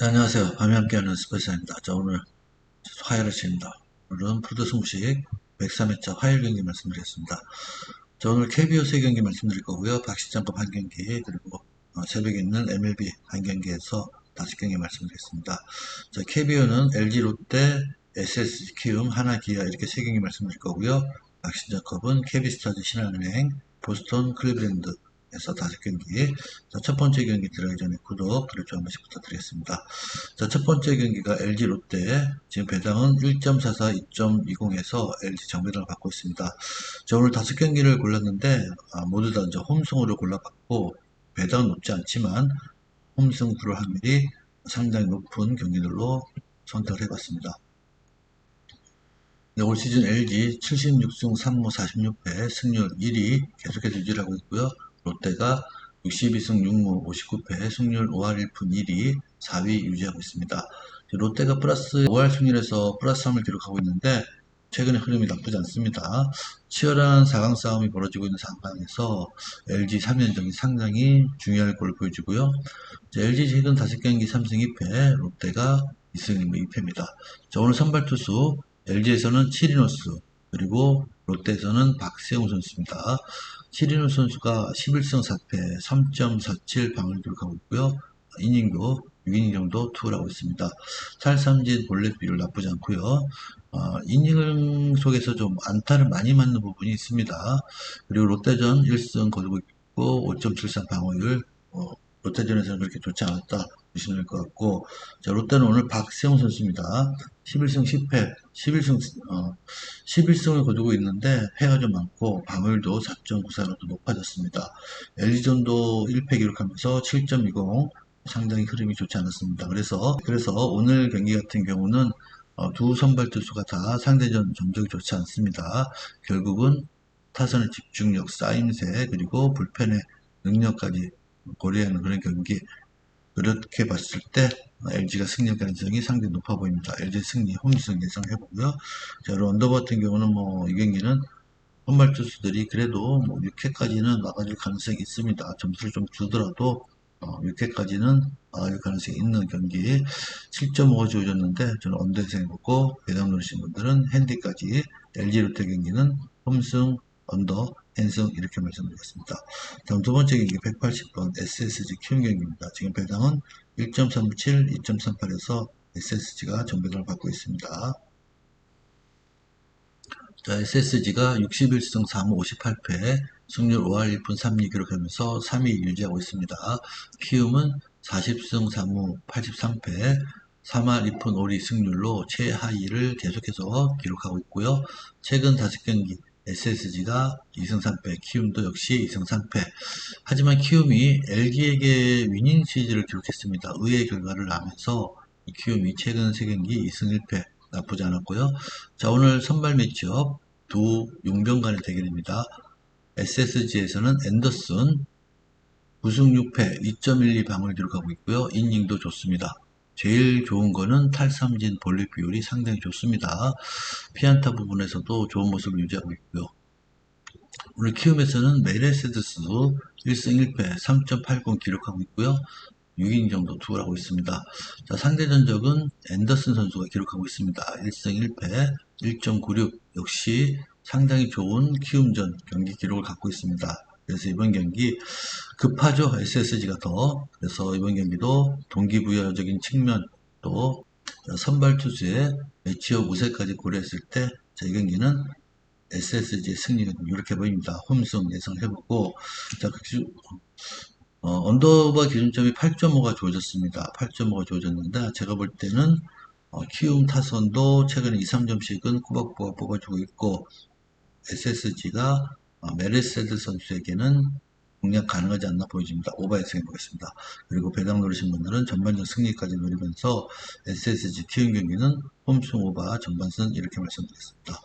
네, 안녕하세요. 밤에 함께하는 스페셜입니다. 자, 오늘 화요일 아침입니다. 오늘은 프로드 승부식 103회차 화요일 경기 말씀드리겠습니다. 자, 오늘 KBO 3경기 말씀드릴 거고요. 박시장급 한 경기, 그리고 어, 새벽에 있는 MLB 한 경기에서 5경기 말씀드리겠습니다. 자, KBO는 LG 롯데, SSG 키움, 하나 기아 이렇게 3경기 말씀드릴 거고요. 박시장급은 KB스타즈 신한은행, 보스턴 클리브랜드, 에서 다섯 경기. 자, 첫 번째 경기 들어가기 전에 구독, 그리고 한 번씩 부탁드리겠습니다. 자, 첫 번째 경기가 LG 롯데. 지금 배당은 1.44, 2.20에서 LG 정배당을 받고 있습니다. 자, 오늘 다섯 경기를 골랐는데, 아, 모두 다 이제 홈승으로 골라봤고, 배당은 높지 않지만, 홈승 들어올 확률이 상당히 높은 경기들로 선택을 해봤습니다. 네, 올 시즌 LG 76승 3무 46패 승률 1위 계속해서 유지하고 있고요. 롯데가 62승 6무 59패 승률 5할 1푼 1위 4위 유지하고 있습니다. 롯데가 플러스 5할 승률에서 플러스 3을 기록하고 있는데 최근의 흐름이 나쁘지 않습니다. 치열한 4강 싸움이 벌어지고 있는 상황에서 LG 3연전이 상당히 중요할 걸로 보여지고요. LG 최근 5경기 3승 2패, 롯데가 2승 2패입니다. 자, 오늘 선발 투수 LG에서는 치리노스 그리고 롯데에서는 박세웅 선수입니다. 치리노 선수가 11승 4패 3.47 방을 기록하고 있고요. 이닝도 6이닝 정도 투를 하고 있습니다. 탈삼진 볼넷 비율 나쁘지 않고요. 어, 이닝 속에서 좀 안타를 많이 맞는 부분이 있습니다. 그리고 롯데전 1승 거두고 있고 5.73 방어율 어, 롯데전에서는 그렇게 좋지 않았다 보시면 될 것 같고 자 롯데는 오늘 박세웅 선수입니다. 11승 10패 11승 어, 11승을 거두고 있는데 패가 좀 많고 방어율도 4.94로 높아졌습니다. LG전도 1패 기록하면서 7.20 상당히 흐름이 좋지 않았습니다. 그래서 그래서 오늘 경기 같은 경우는 어, 두 선발 투수가 다 상대전 전적이 좋지 않습니다. 결국은 타선의 집중력, 쌓임새 그리고 불펜의 능력까지 고려하는 그런 경기 그렇게 봤을 때 LG가 승리할 가능성이 상당히 높아 보입니다. LG 승리 홈승 예상해보고요. 자, 런더 같은 경우는 뭐 이 경기는 선발 투수들이 그래도 뭐 6회까지는 나가줄 가능성이 있습니다. 점수를 좀 주더라도 어, 6회까지는 나갈 가능성이 있는 경기 7.5가 주어졌는데 저는 언더에 생각하고 배당 누르신 분들은 핸디까지 LG 롯데 경기는 홈승 언더 앤승 이렇게 말씀드리겠습니다. 다음 두 번째 경기 180번 SSG 키움 경기입니다. 지금 배당은 1.37, 2.38에서 SSG가 전배당을 받고 있습니다. 자, SSG가 61승 3무 58패, 승률 5할 1푼 3리 기록하면서 3위 유지하고 있습니다. 키움은 40승 3무 83패, 3할 2푼 5리 승률로 최하위를 계속해서 기록하고 있고요. 최근 5경기 SSG가 2승 3패, 키움도 역시 2승 3패. 하지만 키움이 LG에게 위닝 시리즈를 기록했습니다. 의외의 결과를 나면서 키움이 최근 3경기 2승 1패 나쁘지 않았고요. 자 오늘 선발 매치업 두 용병 간의 대결입니다. SSG에서는 앤더슨 9승 6패 2.12 방을 기록하고 있고요. 이닝도 좋습니다. 제일 좋은 거는 탈삼진 볼넷 비율이 상당히 좋습니다. 피안타 부분에서도 좋은 모습을 유지하고 있고요. 오늘 키움에서는 메레세드스 1승 1패 3.80 기록하고 있고요. 6인 정도 투을 하고 있습니다. 자, 상대 전적은 앤더슨 선수가 기록하고 있습니다. 1승 1패 1.96 역시 상당히 좋은 키움전 경기 기록을 갖고 있습니다. 그래서 이번 경기 급하죠. SSG가 더. 그래서 이번 경기도 동기부여적인 측면 또 선발 투수의 매치업 우세까지 고려했을 때 이 경기는 SSG의 승리가 이렇게 보입니다. 홈승 예상해보고 자, 어, 언더바 기준점이 8.5가 주어졌습니다. 8.5가 주어졌는데 제가 볼 때는 어, 키움 타선도 최근에 2, 3점씩은 꼬박꼬박 뽑아주고 있고 SSG가 어, 메르세드 선수에게는 공략 가능하지 않나 보여집니다. 오버 예상해 보겠습니다. 그리고 배당 노리신 분들은 전반전 승리까지 노리면서 SSG 키움 경기는 홈승 오바 전반승 이렇게 말씀드리겠습니다.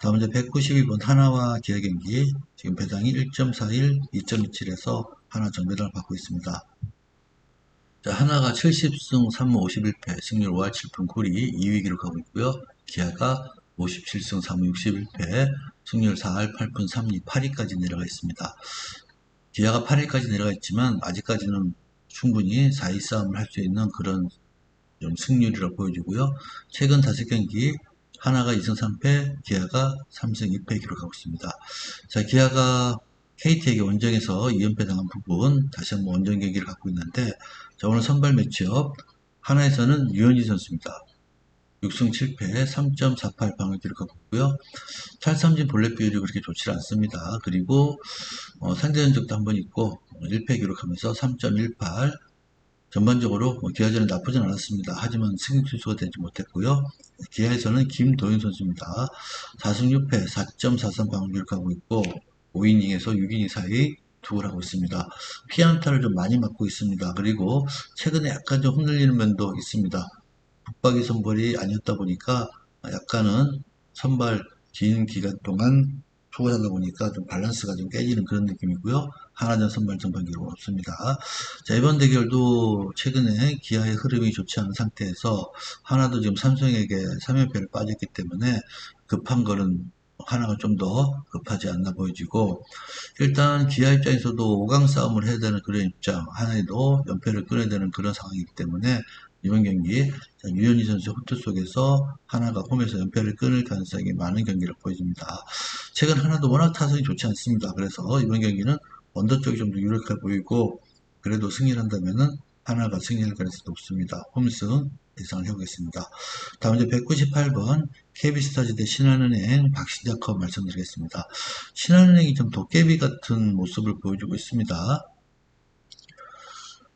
다음 이제 192번 하나와 기아 경기 지금 배당이 1.41, 2.27에서 하나 정배당을 받고 있습니다. 자, 하나가 70승 3무 51패 승률 5할 7푼 9리 2위 기록하고 있고요. 기아가 57승 3무 61패 승률 4할 8푼 3리 8위까지 내려가 있습니다. 기아가 8위까지 내려가 있지만 아직까지는 충분히 4위 싸움을 할 수 있는 그런 좀 승률이라고 보여지고요. 최근 다섯 경기 하나가 2승 3패, 기아가 3승 2패 기록하고 있습니다. 자, 기아가 KT에게 원정에서 2연패 당한 부분 다시 한번 원정 경기를 갖고 있는데 자, 오늘 선발 매치업 하나에서는 유현진 선수입니다. 6승 7패 3.48 방을 기록하고 있고요. 탈삼진 볼넷 비율이 그렇게 좋지 않습니다. 그리고 어, 상대 전적도 한 번 있고 1패 기록하면서 3.18 전반적으로 뭐 기아전은 나쁘진 않았습니다. 하지만 승리 투수가 되지 못했고요. 기아에서는 김도윤 선수입니다. 4승 6패 4.43 방을 기록하고 있고 5이닝에서 6이닝 사이 투구를 하고 있습니다. 피안타를 좀 많이 맞고 있습니다. 그리고 최근에 약간 좀 흔들리는 면도 있습니다. 붙박이 선발이 아니었다 보니까 약간은 선발 긴 기간 동안 투구하다 보니까 좀 밸런스가 좀 깨지는 그런 느낌이고요. 하나전 선발 전반 기록은 없습니다. 자, 이번 대결도 최근에 기아의 흐름이 좋지 않은 상태에서 하나도 지금 삼성에게 3연패를 빠졌기 때문에 급한 거는 하나가 좀 더 급하지 않나 보여지고 일단 기아 입장에서도 5강 싸움을 해야 되는 그런 입장 하나에도 연패를 끊어야 되는 그런 상황이기 때문에 이번 경기 자, 유현희 선수 호투 속에서 하나가 홈에서 연패를 끊을 가능성이 많은 경기를 보여줍니다. 최근 하나도 워낙 타선이 좋지 않습니다. 그래서 이번 경기는 언더 쪽이 좀 더 유력해 보이고 그래도 승리를 한다면은 하나가 승리할 가능성이 높습니다. 홈승 예상을 해보겠습니다. 다음 이제 198번 KB스타즈 대 신한은행 박신자컵 말씀드리겠습니다. 신한은행이 좀 도깨비 같은 모습을 보여주고 있습니다.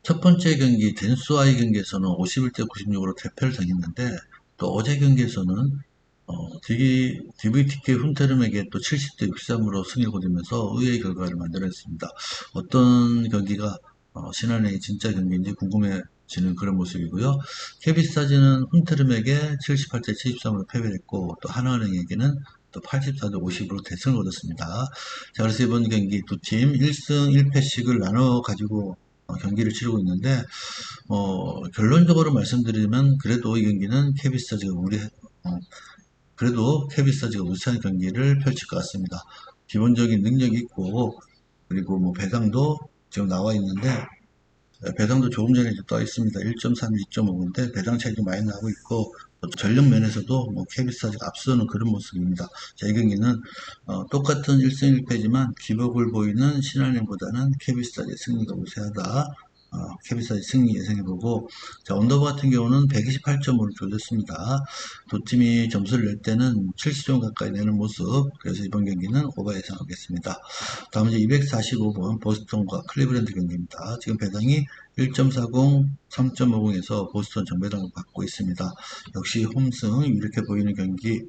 첫 번째 경기 댄스와의 경기에서는 51대 96으로 대패를 당했는데 또 어제 경기에서는 어, DVTK 훈테름에게 또 70대 63으로 승리를 거두면서 의외의 결과를 만들어냈습니다. 어떤 경기가 어, 신한의 진짜 경기인지 궁금해지는 그런 모습이고요. 케비스타즈는 훈테름에게 78대 73으로 패배를 했고 또 하나은행에게는 또 84대 50으로 대승을 얻었습니다. 자, 그래서 이번 경기 두 팀 1승 1패씩을 나눠 가지고 어, 경기를 치르고 있는데 어, 결론적으로 말씀드리면 그래도 이 경기는 케비스타즈가 우리 어, 그래도 케비스타즈가 우세한 경기를 펼칠 것 같습니다. 기본적인 능력이 있고 그리고 뭐 배당도 지금 나와 있는데 배당도 조금 전에 떠 있습니다. 1.3, 2.5인데 배당 차이도 많이 나고 있고 또 전력 면에서도 뭐 KB스타즈가 앞서는 그런 모습입니다. 자, 이 경기는 어, 똑같은 1승 1패지만 기복을 보이는 신한은행보다는 KB스타즈의 승리가 우세하다. 어, KB스타즈 승리 예상해보고 자 언더버 같은 경우는 128점으로 조졌습니다. 두 팀이 점수를 낼 때는 70점 가까이 내는 모습 그래서 이번 경기는 오버 예상하겠습니다. 다음 이제 245번 보스턴과 클리브랜드 경기입니다. 지금 배당이 1.40, 3.50에서 보스턴 정배당을 받고 있습니다. 역시 홈승 이렇게 보이는 경기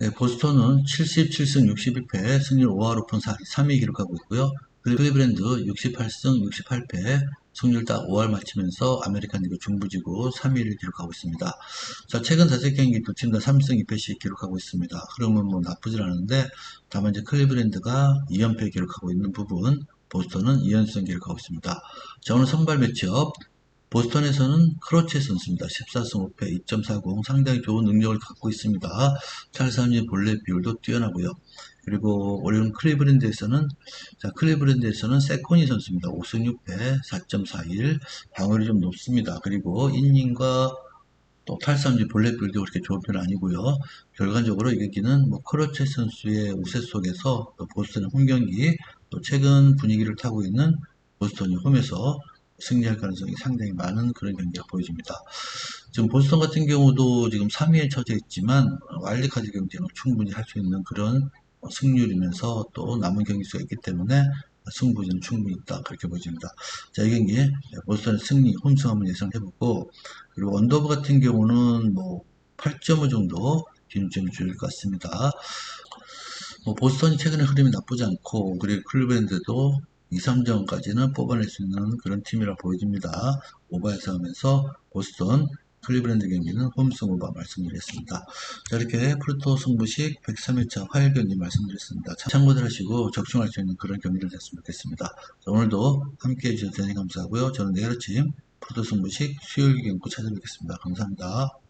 네, 보스턴은 77승 62패 승률 5할 오픈 3위 기록하고 있고요. 클리브랜드 68승 68패 승률 딱 5할 맞추면서 아메리칸 리그 중부지구 3위를 기록하고 있습니다. 자, 최근 5경기 두 팀 다 3승 2패씩 기록하고 있습니다. 그러면 뭐 나쁘진 않은데 다만 이제 클리브랜드가 2연패 기록하고 있는 부분 보스턴은 2연승 기록하고 있습니다. 자, 오늘 선발 매치업 보스턴에서는 크로체 선수입니다. 14승 5패 2.40 상당히 좋은 능력을 갖고 있습니다. 탈삼진 볼넷 비율도 뛰어나고요. 그리고 오리온 클리브랜드에서는 자 클리브랜드에서는 세코니 선수입니다. 5승 6패 4.41 방어율이 좀 높습니다. 그리고 인닝과 또 탈삼진 볼넷 비율도 그렇게 좋은 편은 아니고요. 결과적으로 이 경기는 뭐 크로체 선수의 우세 속에서 또 보스턴의 홈 경기 또 최근 분위기를 타고 있는 보스턴이 홈에서 승리할 가능성이 상당히 많은 그런 경기가 보여집니다. 지금 보스턴 같은 경우도 지금 3위에 처져 있지만 와일드카드 경쟁을 충분히 할 수 있는 그런 승률이면서 또 남은 경기 수가 있기 때문에 승부는 충분히 있다 그렇게 보여집니다. 자, 이 경기 보스턴의 승리 홈승 한번 예상해보고 그리고 원더브 같은 경우는 뭐 8.5 정도 기준점이 줄일 것 같습니다. 뭐 보스턴이 최근에 흐름이 나쁘지 않고 그리고 클리브랜드도 2, 3점까지는 뽑아낼 수 있는 그런 팀이라 보여집니다. 오버에서 하면서 보스턴 클리브랜드 경기는 홈승 오버 말씀드렸습니다. 자, 이렇게 프로토 승부식 103회차 화요일 경기 말씀드렸습니다. 참고들 하시고 적중할 수 있는 그런 경기를 됐으면 좋겠습니다. 자, 오늘도 함께 해주셔서 대단히 감사하고요. 저는 내일 아침 프로토 승부식 수요일 경기 찾아뵙겠습니다. 감사합니다.